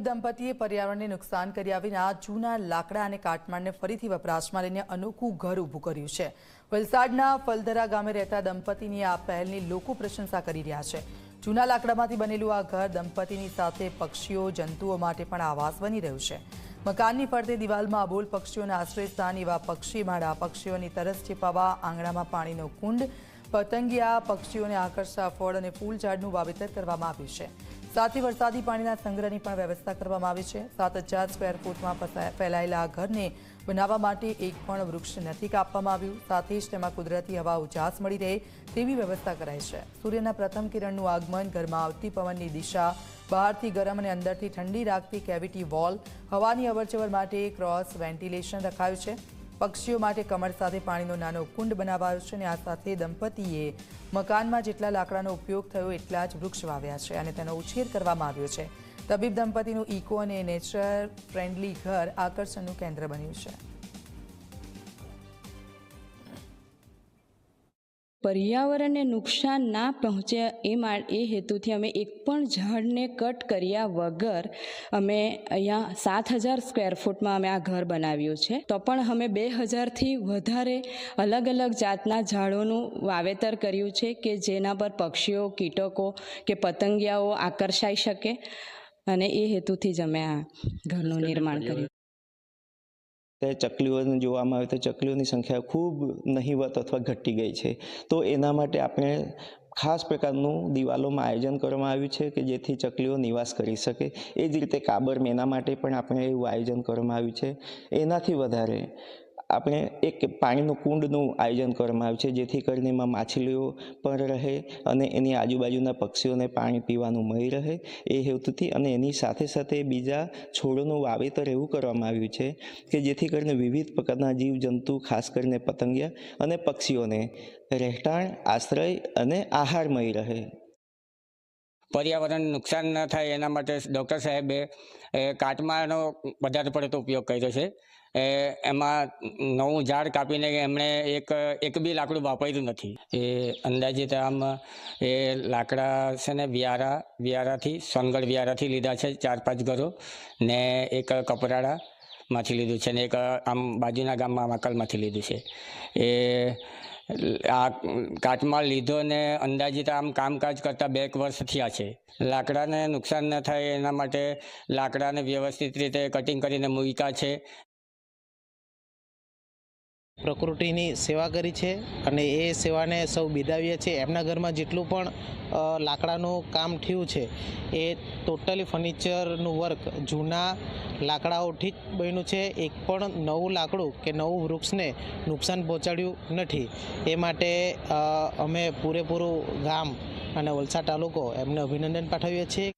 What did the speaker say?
તબીબ દંપતીએ પર્યાવરણને નુકસાન કર્યા વિના જૂના લાકડા અને કાટમાળને ફરીથી વપરાશમાં લઈને અનોખું ઘર ઊભું કર્યું છે. વલસાડના ફલધરા ગામે રહેતા દંપતીની આ પહેલની લોકો પ્રશંસા કરી રહ્યા છે. જૂના લાકડામાંથી બનેલું આ ઘર દંપતીની સાથે પક્ષીઓ, જંતુઓ માટે પણ આવાસ બની રહ્યું છે. મકાનની ફરતે દિવાલમાં અબોલ પક્ષીઓના આશ્રયસ્થાન એવા પક્ષી માળા, પક્ષીઓની તરસ છીપાવા આંગણામાં પાણીનો કુંડ, પતંગિયા પક્ષીઓને આકર્ષતા ફળ અને ફૂલ ઝાડનું વાવેતર કરવામાં આવ્યું છે. સાથે વરસાદી પાણીના સંગ્રહની પણ વ્યવસ્થા કરવામાં આવી છે. સાત હજાર સ્ક્વેર ફૂટમાં ફેલાયેલા ઘરને બનાવવા માટે એક પણ વૃક્ષ નથી કાપવામાં આવ્યું. સાથે જ તેમાં કુદરતી હવા ઉજાસ મળી રહે તેવી વ્યવસ્થા કરાઈ છે. સૂર્યના પ્રથમ કિરણનું આગમન ઘરમાં આવતી પવનની દિશા બહારથી ગરમ અને અંદરથી ઠંડી રાખતી કેવિટી વોલ હવાની અવરજવર માટે ક્રોસ વેન્ટિલેશન રખાયું છે. પક્ષીઓ માટે કમળ સાથે પાણીનો નાનો કુંડ બનાવાયો છે અને આ સાથે દંપતીએ મકાનમાં જેટલા લાકડાનો ઉપયોગ થયો એટલા જ વૃક્ષ વાવ્યા છે અને તેનો ઉછેર કરવામાં આવ્યો છે. તબીબ દંપતીનું ઇકો અને નેચર ફ્રેન્ડલી ઘર આકર્ષણનું કેન્દ્ર બન્યું છે. પર્યાવરણને નુકસાન ના પહોંચે એ મા એ હેતુથી અમે એક પણ ઝાડને કટ કર્યા વગર અમે અહીંયા સાત હજાર સ્ક્વેર ફૂટમાં અમે આ ઘર બનાવ્યું છે. તો પણ અમે બે હજારથી વધારે અલગ અલગ જાતના ઝાડોનું વાવેતર કર્યું છે કે જેના પર પક્ષીઓ કીટકો કે પતંગિયાઓ આકર્ષાઈ શકે અને એ હેતુથી જ અમે આ ઘરનું નિર્માણ કર્યું. તે ચકલીઓને જોવામાં આવે તો ચકલીઓની સંખ્યા ખૂબ નહીવત અથવા ઘટી ગઈ છે. તો એના માટે આપણે ખાસ પ્રકારનું દિવાલોમાં આયોજન કરવામાં આવ્યું છે કે જેથી ચકલીઓ નિવાસ કરી શકે. એ જ રીતે કાબર મેના માટે પણ આપણે એવું આયોજન કરવામાં આવ્યું છે. એનાથી વધારે આપણે એક પાણીનું કુંડનું આયોજન કરવામાં આવ્યું છે, જેથી કરીને એમાં માછલીઓ પણ રહે અને એની આજુબાજુના પક્ષીઓને પાણી પીવાનું મળી રહે એ હેતુથી અને એની સાથે સાથે બીજા છોડોનું વાવેતર એવું કરવામાં આવ્યું છે કે જેથી કરીને વિવિધ પ્રકારના જીવજંતુ, ખાસ કરીને પતંગિયા અને પક્ષીઓને રહેઠાણ, આશ્રય અને આહાર મળી રહે. પર્યાવરણ નુકસાન ન થાય એના માટે ડૉક્ટર સાહેબે કાટમાળનો વધારે પડતો ઉપયોગ કર્યો છે. એ, એમાં નવું ઝાડ કાપીને એમણે એક એક બી લાકડું વાપર્યું નથી. એ અંદાજિત આમ એ લાકડા છે ને વિયારા, વિયારાથી, સોનગઢ વ્યારાથી લીધા છે ચાર, પાંચ ઘરો ને એક કપરાડા માંથી લીધું છે ને એક આમ બાજુના ગામમાં માકલમાંથી લીધું છે. એ, આ કાટમાળ લીધો ને અંદાજિત આમ કામકાજ કરતાં બે એક વર્ષ થયા છે. લાકડાને નુકસાન ન થાય એના માટે લાકડાને વ્યવસ્થિત રીતે કટિંગ કરીને મૂક્યા છે. પ્રકૃતિની સેવા કરી છે અને એ સેવાને સૌ બિદાવીએ છીએ. એમના ઘરમાં જેટલું પણ લાકડાનું કામ થયું છે, એ ટોટલી ફર્નિચરનું વર્ક જૂના લાકડાઓથી જ બન્યું છે. એક પણ નવું લાકડું કે નવું વૃક્ષને નુકસાન પહોંચાડ્યું નથી. એ માટે અમે પૂરેપૂરું ગામ અને વલસાડ તાલુકો એમને અભિનંદન પાઠવીએ છીએ.